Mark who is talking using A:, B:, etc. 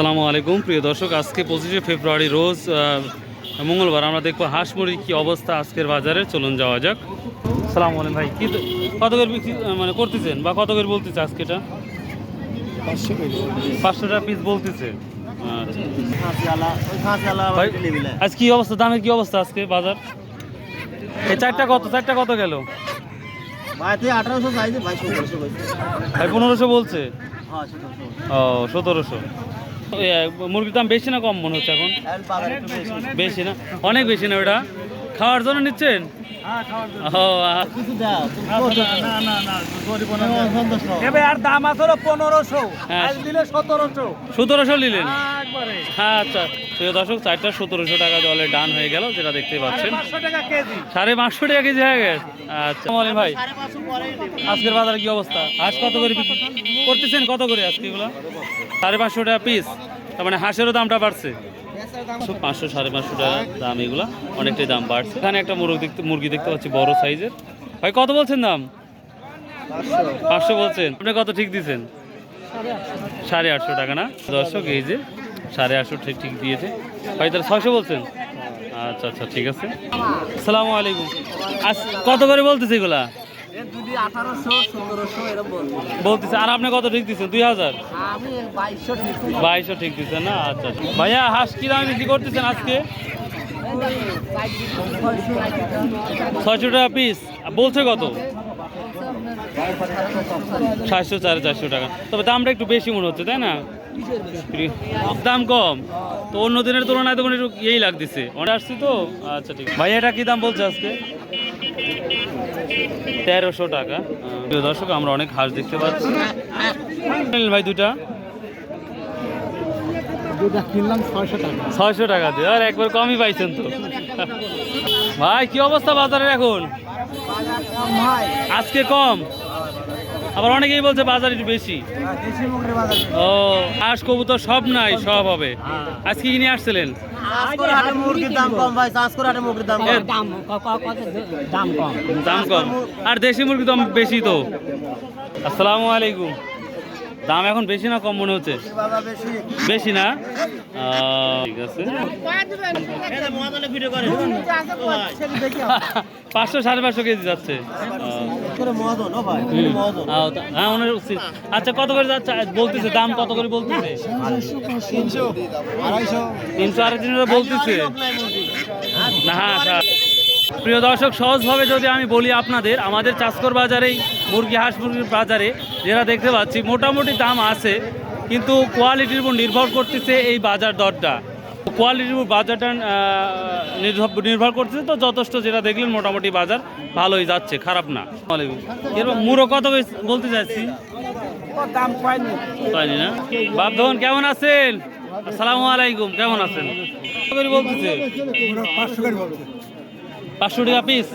A: আসসালামু আলাইকুম। প্রিয় দর্শক আজকে পঁচিশে ফেব্রুয়ারি রোজ মঙ্গলবার আমরা দেখব হাঁস মুরগির কী অবস্থা আজকের বাজারে। চলুন যাওয়া যাক। সালাম আলাইকুম ভাই কি কত করে বিক্রি মানে করতেছেন বা কত করে বলতেছে আজকে এটা? পাঁচশো টাকা পিস বলতেছে। আচ্ছা। আজ কি অবস্থা দামের কি অবস্থা আজকে বাজার? এই চারটা কত চারটা কত গেল?
B: ভাই
A: পনেরোশো বলছে?
B: হ্যাঁ
A: ও সতেরোশো। মুরগির দাম বেশি না কম মনে হচ্ছে এখন?
B: বেশি
A: না? অনেক বেশি না ওটা খাওয়ার জন্য নিচ্ছেন? ও আ-
B: কিছু দাও না না না গরিব না। সন্তোষ
C: এবার আর দাম আছে পনেরোশো।
A: হ্যাঁ।
C: সতেরোশো।
A: নিলেন? হ্যাঁ আচ্ছা। প্রিয় দর্শক চারটা সতেরোশো টাকা জলে ডান হয়ে গেল যেটা দেখতে পাচ্ছেন।
C: পাঁচশো টাকা কেজি।
A: সাড়ে পাঁচশো টাকা কেজি হয়ে গেছে। আচ্ছা। ভাই। আজকের বাজারে অবস্থা? কত করে করতেছেন? কত করে আজকে সাড়ে পাঁচশো টাকা পিস তার মানে হাঁসেরও দামটা বাড়ছে। পাঁচশো, সাড়ে পাঁচশো টাকা দাম অনেকটাই দাম বাড়ছে। এখানে একটা মুরগি দেখতে মুরগি দেখতে পাচ্ছি বড় সাইজের। ভাই, কত বলছেন দাম? পাঁচশো বলছেন। আপনি কত ঠিক দিয়েছেন? সাড়ে আটশো টাকা না? দর্শক, এই যে সাড়ে আটশো ঠিক ঠিক দিয়েছে। ভাই, তাহলে ছয়শো বলছেন? আচ্ছা আচ্ছা ঠিক আছে। আসসালামু আলাইকুম। কত করে বলতেছে এগুলা? বলতেছে আর আপনি কত ঠিক দিচ্ছেন দুই হাজার?
B: বাইশশো ঠিক
A: বাইশশো দিচ্ছেন না? আচ্ছা আচ্ছা। ভাইয়া হাঁস কি দামে বিক্রি করতেছেন আজকে? ছয়শো টাকা পিস বলছে কত? সাতশো সাড়ে চারশো টাকা। তবে দামটা একটু বেশি মনে হচ্ছে তাই না? দাম কম। তো অন্য দিনের তুলনায় তো মানে একটু ইয়েই লাগতেছে। অনেক আসছি তো? আচ্ছা ঠিক ভাই এটা কি দাম বলছে আজকে? তেরোশো টাকা। প্রিয় দর্শক আমরা অনেক হাঁস দেখতে পাচ্ছি। ভাই দুটা
C: ছয়শো টাকা।
A: দিয়ে। আর একবার কমই পাইছেন তো। ভাই কি অবস্থা বাজারের এখন?
B: ভাই।
A: আজকে কম? আবার অনেকেই বলছে বাজার একটু বেশি।
B: দেশি মুখের বাজার
A: ও হাঁস কবুতর সব নাই সব হবে। আজকে কি নিয়ে আসছিলেন?
B: মুরগির দাম কম ভাই চাষকর হাটে মুরগির দাম কম।
C: দাম দাম কম।
A: আর দেশি মুরগি তো বেশি তো। আসসালামু আলাইকুম। দাম এখন বেশি না কম মনে হচ্ছে?
B: বেশি
A: বেশি না ঠিক আছে। পাঁচশো সাড়ে পাঁচশো কেজি যাচ্ছে। হ্যাঁ মনে হচ্ছে আচ্ছা কত করে যাচ্ছে? বলতেছে দাম কত করে বলতেছে?
B: তিনশো। আড়াইশো।
A: আড়াই তিনশো বলতেছে। না হ্যাঁ হ্যাঁ। প্রিয় দর্শক সহজভাবে যদি আমি বলি আপনাদের আমাদের চাষকর বাজারেই মুরগি হাঁস মুরগির বাজারে যেটা দেখতে পাচ্ছি মোটামুটি দাম আছে কিন্তু কোয়ালিটির উপর নির্ভর করতেছে এই বাজার দরটা। কোয়ালিটির বাজারটা নির্ভর করতেছে তো যথেষ্ট যেটা দেখলেন মোটামুটি বাজার ভালোই যাচ্ছে খারাপ না। এরপর মুরো কত বলতে চাচ্ছি
C: দাম পাইনি।
A: না? কেমন আছেন? আসসালামু আলাইকুম কেমন আছেন? বলতেছে? পাঁচশো টাকা পিস